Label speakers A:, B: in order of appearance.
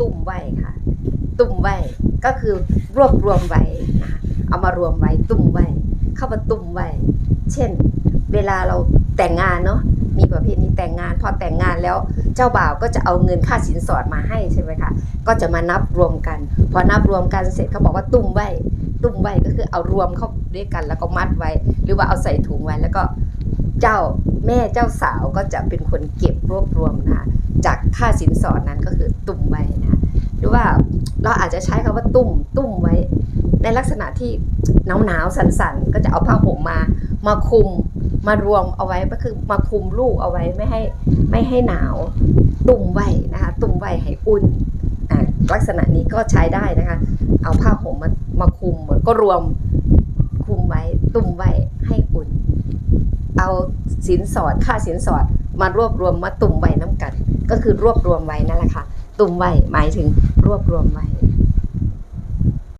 A: ตุ่มไว้ค่ะ ตุ่มไว้ก็คือรวบรวมไว้นะคะเอามารวมไว้ตุ่มไว้ เข้ามาตุ่มไว้ เช่น เวลาเราแต่งงานเนาะมีประเพณีแต่งงาน พอแต่งงานแล้วเจ้าบ่าวก็จะเอาเงินค่าสินสอดมาให้ใช่ไหมคะก็จะมานับรวมกัน พอนับรวมกันเสร็จเขาบอกว่าตุ่มไว้ ตุ่มไว้ก็คือเอารวมเข้าด้วยกันแล้วก็มัดไว้ หรือว่าเอาใส่ถุงไว้แล้วก็เจ้า แม่เจ้าสาวก็จะเป็นคนเก็บรวบรวมนะคะจากค่าสินสอดนั้นก็คือตุ่มไว้นะหรือว่าเราอาจจะใช้คำว่าตุ่มตุ่มไว้ ในลักษณะที่หนาวหนาวๆสันก็จะเอาผ้าห่มมามาคลุมมารวมเอาไว้ก็คือมาคลุมลูกเอาไว้ไม่ให้ไม่ให้หนาวตุ่มไว้นะคะตุ่มไว้ให้อุ่นลักษณะนี้ก็ใช้ได้นะคะ เอาผ้าห่มมามาคลุมก็รวมคลุมไว้ตุ่มไว้ เอาสินสอดค่าสินสอดมารวบรวมมาตุ่มไว้น้ำกัน ก็คือรวบรวมไว้นั่นแหละค่ะ ตุ่มไว้หมายถึงรวบรวมไว้